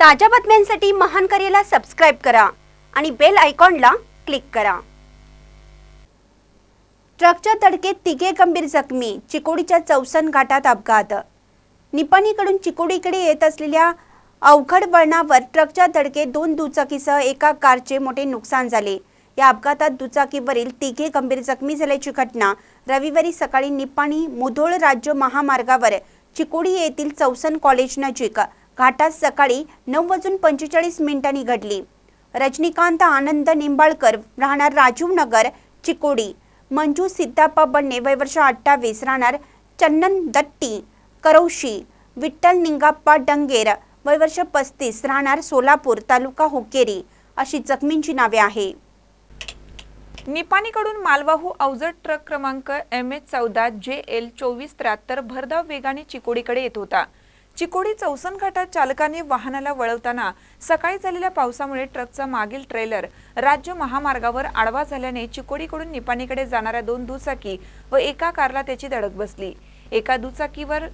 ताज्या बातम्यांसाठी महान करेला सबस्क्राईब करा आणि बेल आयकॉनला क्लिक करा. ट्रकच्या तडकेत तिघे गंभीर जखमी चिकोडीच्या चौसन घाटात अपघात. निपाणीकडून चिकोडीकडे येत असलेल्या अवघड वळणावर ट्रकच्या धडकेत दोन दुचाकीसह एका कारचे मोठे नुकसान झाले. या अपघातात दुचाकीवरील तिघे गंभीर जखमी झाल्याची घटना रविवारी सकाळी निपाणी मुधोळ राज्य महामार्गावर चिकोडी येथील चौसन कॉलेज नजीक घाटात सकाळी नऊ वाजून पंचेचाळीस मिनिटांनी घडली. रजनीकांत आनंद निंबाळकर राहणार राजीव नगर चिकोडी. मंजू सिद्धाप्पा बन्ने वय वर्ष अठ्ठावीस राहणार चन्नन दट्टी करौशी. विठ्ठल निंगाप्पा डंगेर वय वर्ष पस्तीस राहणार सोलापूर तालुका हुकेरी. अशी जखमींची नावे आहे. निपाणीकडून मालवाहू अवजड ट्रक क्रमांक एम एच चौदा जे एल चोवीस त्र्याहत्तर भरधाव वेगाने चिकोडीकडे येत होता. चिकोडी चौसन घाटात चालकाने वाहनाला वळवताना सकाळी झालेल्या पावसामुळे ट्रकचा मागील ट्रेलर राज्य महामार्गावर आडवा झाल्याने चिकोडीकडून निपाणीकडे जाणाऱ्या दोन दुचाकी व एका कारला त्याची धडक बसली. एका दुचाकीवर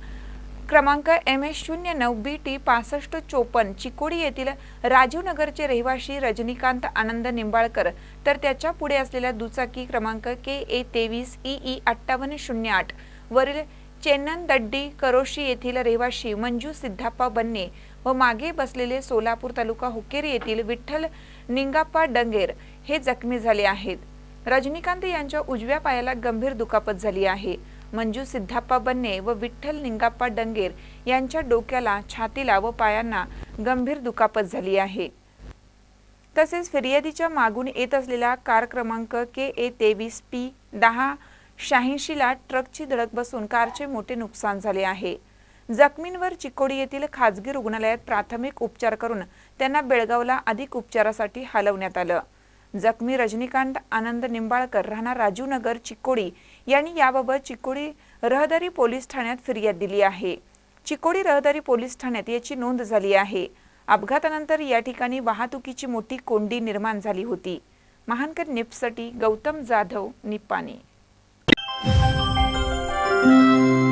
क्रमांक एम एस शून्य नऊ बी टी पासष्ट चोपन्न चिकोडी येथील राजीव नगरचे रहिवासी रजनीकांत आनंद निंबाळकर तर त्याच्या पुढे असलेल्या दुचाकी क्रमांक के ए तेवीस ई ई अठ्ठावन्न शून्य आठ वरील चेन्नन दड्डी करोशी येथील रहिवाशी मंजू सिद्धाप्पा बन्ने व मागे बसलेले सोलापूर तालुका हुकेरी येथील विठ्ठल निंगाप्पा डंगेर हे जखमी झाले आहेत. रजनीकांत यांच्या उजव्या पायाला गंभीर दुखापत झाली आहे. मंजू सिद्धाप्पा बन्ने व विठ्ठल निंगाप्पा डंगेर यांच्या डोक्याला छातीला व पायांना गंभीर दुखापत झाली आहे. तसेच फिर्यादीच्या मागून येत असलेला कार क्रमांक के ए तेवीस पी दहा शहाऐंशीला ट्रकची धडक बसून कारचे मोठे नुकसान झाले आहे. जखमींवर चिकोडी येथील खाजगी रुग्णालयात प्राथमिक उपचार करून त्यांना बेळगावला अधिक उपचारासाठी हलवण्यात आलं. जखमी रजनीकांत आनंद निंबाळकर राहणार राजीवनगर चिकोडी. यांनी याबाबत चिकोडी रहदारी पोलीस ठाण्यात फिर्याद दिली आहे. चिकोडी रहदारी पोलीस ठाण्यात याची नोंद झाली आहे. अपघातानंतर या ठिकाणी वाहतुकीची मोठी कोंडी निर्माण झाली होती. महानकर निप्ससाठी गौतम जाधव निपाणी thank you